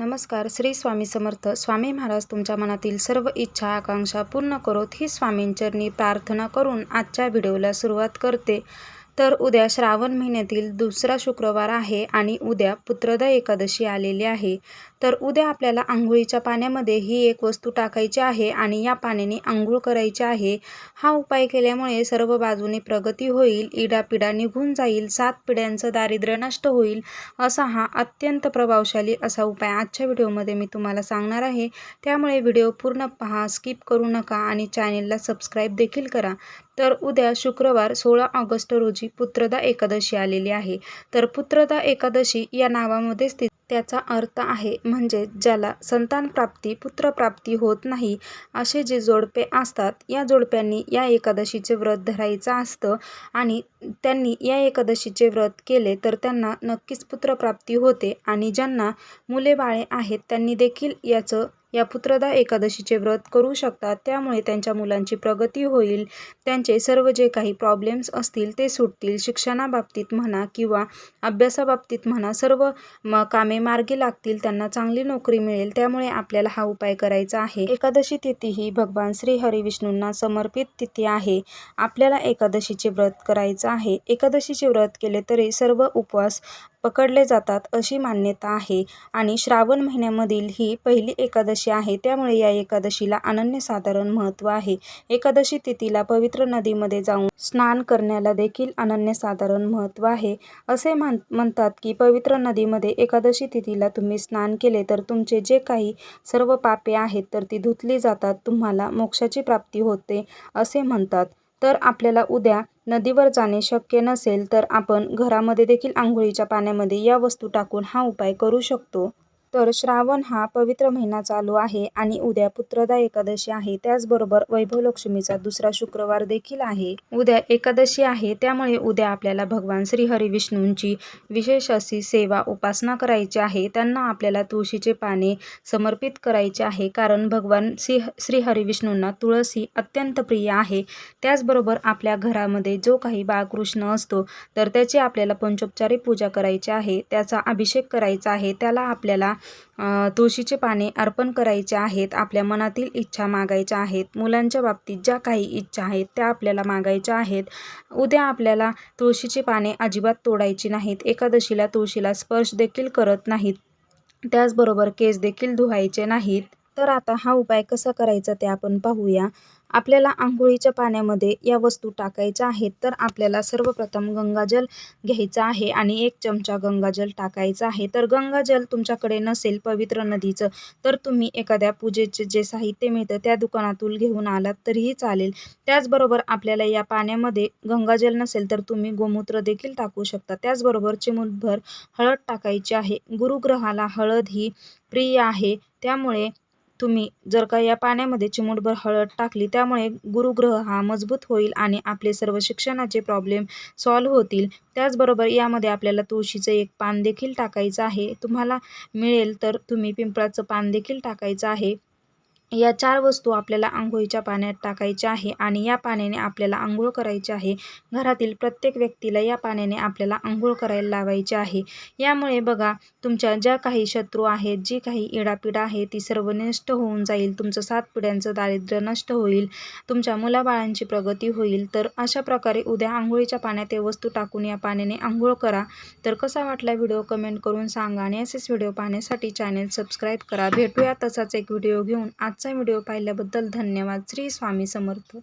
नमस्कार श्री स्वामी समर्थ. स्वामी महाराज तुमच्या मनातील सर्व इच्छा आकांक्षा पूर्ण करोत ही स्वामींचरणी प्रार्थना करून आजच्या व्हिडिओला सुरुवात करते. तर उद्या श्रावण महिन्यातील दुसरा शुक्रवार आहे आणि उद्या पुत्रदा एकादशी आलेली आहे. तर उद्या आपल्याला आंघोळीच्या पाण्यामध्ये ही एक वस्तू टाकायची आहे आणि या पाण्याने आंघोळ करायची आहे. हा उपाय केल्यामुळे सर्व बाजूने प्रगती होईल इडापिडा निघून जाईल सात पिढ्यांचं दारिद्र्य नष्ट होईल असा हा अत्यंत प्रभावशाली असा उपाय आजच्या व्हिडिओमध्ये मी तुम्हाला सांगणार आहे. त्यामुळे व्हिडिओ पूर्ण पहा स्किप करू नका आणि चॅनेलला सबस्क्राईब देखील करा. तर उद्या शुक्रवार सोळा ऑगस्ट रोजी पुत्रदा एकादशी आलेली आहे. तर पुत्रदा एकादशी या नावामध्येच त्याचा अर्थ आहे म्हणजे ज्याला संतानप्राप्ती पुत्रप्राप्ती होत नाही असे जे जोडपे असतात या जोडप्यांनी या एकादशीचे व्रत धरायचं असतं आणि त्यांनी या एकादशीचे व्रत केले तर त्यांना नक्कीच पुत्रप्राप्ती होते आणि ज्यांना मुले बाळे आहेत त्यांनी देखील याचं या पुत्रदा एकादशीचे व्रत करू शकतात. त्यामुळे त्यांच्या मुलांची प्रगती होईल. त्यांचे सर्व जे काही प्रॉब्लेम्स असतील ते सुटतील. शिक्षणाबाबतीत म्हणा किंवा अभ्यासाबाबतीत म्हणा सर्व म कामे मार्गी लागतील. त्यांना चांगली नोकरी मिळेल. त्यामुळे आपल्याला हा उपाय करायचा आहे. एकादशी तिथी ही भगवान श्री हरिविष्णूंना समर्पित तिथी आहे. आपल्याला एकादशीचे व्रत करायचं आहे. एकादशीचे व्रत केले तरी सर्व उपवास पकडले जातात अशी मान्यता आहे. आणि श्रावण महिन्यामधील ही पहिली एकादशी आहे. त्यामुळे या एकादशीला अनन्यसाधारण महत्त्व आहे. एकादशी तिथीला पवित्र नदीमध्ये जाऊन स्नान करण्याला देखील अनन्यसाधारण महत्त्व आहे. असे म्हण म्हणतात की पवित्र नदीमध्ये एकादशी तिथीला तुम्ही स्नान केले तर तुमचे जे काही सर्व पापे आहेत तर ती धुतली जातात तुम्हाला मोक्षाची प्राप्ती होते असे म्हणतात. तर आपल्याला उद्या नदीवर जाणे शक्य नसेल तर आपण घरामध्ये देखील आंघोळीच्या पाण्यामध्ये या वस्तू टाकून हा उपाय करू शकतो. तर श्रावण हा पवित्र महिना चालू आहे आणि उद्या पुत्रदा एकादशी आहे. त्याचबरोबर वैभव लक्ष्मीचा दुसरा शुक्रवार देखील आहे. उद्या एकादशी आहे. त्यामुळे उद्या आपल्याला भगवान श्री हरिविष्णूंची विशेष अशी सेवा उपासना करायची आहे. त्यांना आपल्याला तुळशीचे पाने समर्पित करायचे आहे. कारण भगवान श्री श्री हरिविष्णूंना तुळस अत्यंत प्रिय आहे. त्याचबरोबर आपल्या घरामध्ये जो काही बाळकृष्ण असतो तर त्याची आपल्याला पंचोपचारी पूजा करायची आहे. त्याचा अभिषेक करायचा आहे. त्याला आपल्याला तुळशीचे पाने अर्पण करायचे आहेत आपल्या मनातील इच्छा मागायच्या आहेत. मुलांच्या बाबतीत ज्या काही इच्छा आहेत त्या आपल्याला मागायच्या आहेत. उद्या आपल्याला तुळशीची पाने अजिबात तोडायची नाहीत. एकादशीला तुळशीला स्पर्श देखील करत नाहीत. त्याचबरोबर केस देखील धुवायचे नाहीत. तर आता हा उपाय कसा करायचा ते आपण पाहूया. आपल्याला आंघोळीच्या पाण्यामध्ये या वस्तू टाकायच्या आहेत तर आपल्याला सर्वप्रथम गंगाजल घ्यायचं आहे आणि एक चमचा गंगाजल टाकायचं आहे. तर गंगाजल तुमच्याकडे नसेल पवित्र नदीचं तर तुम्ही एखाद्या पूजेचे जे साहित्य मिळतं त्या दुकानातून घेऊन आलात तरीही चालेल. त्याचबरोबर आपल्याला या पाण्यामध्ये गंगाजल नसेल तर तुम्ही गोमूत्र देखील टाकू शकता. त्याचबरोबर चिमूटभर हळद टाकायची आहे. गुरुग्रहाला हळद ही प्रिय आहे. त्यामुळे तुम्ही जर का या पाण्यामध्ये चिमूटभर हळद टाकली त्यामुळे गुरुग्रह हा मजबूत होईल आणि आपले सर्व शिक्षणाचे प्रॉब्लेम सॉल्व्ह होतील. त्याचबरोबर यामध्ये आपल्याला तुळशीचं एक पान देखील टाकायचं आहे. तुम्हाला मिळेल तर तुम्ही पिंपळाचं पान देखील टाकायचं आहे. या चार वस्तू आपल्याला आंघोळीच्या पाण्यात टाकायच्या आहे आणि या पाण्याने आपल्याला आंघोळ करायची आहे. घरातील प्रत्येक व्यक्तीला या पाण्याने आपल्याला आंघोळ करायला लावायची आहे. यामुळे बघा तुमच्या ज्या काही शत्रू आहेत जी काही इडापिडा आहे ती सर्व नष्ट होऊन जाईल. तुमचं सात पिढ्यांचं दारिद्र्य नष्ट होईल. तुमच्या मुलाबाळांची प्रगती होईल. तर अशा प्रकारे उद्या आंघोळीच्या पाण्यात या वस्तू टाकून या पाण्याने आंघोळ करा. तर कसा वाटला व्हिडिओ कमेंट करून सांगा आणि असेच व्हिडिओ पाहण्यासाठी चॅनेल सबस्क्राईब करा. भेटूया तसाच एक व्हिडिओ घेऊन. आज आजचा व्हिडिओ पाहिल्याबद्दल धन्यवाद. श्री स्वामी समर्थ.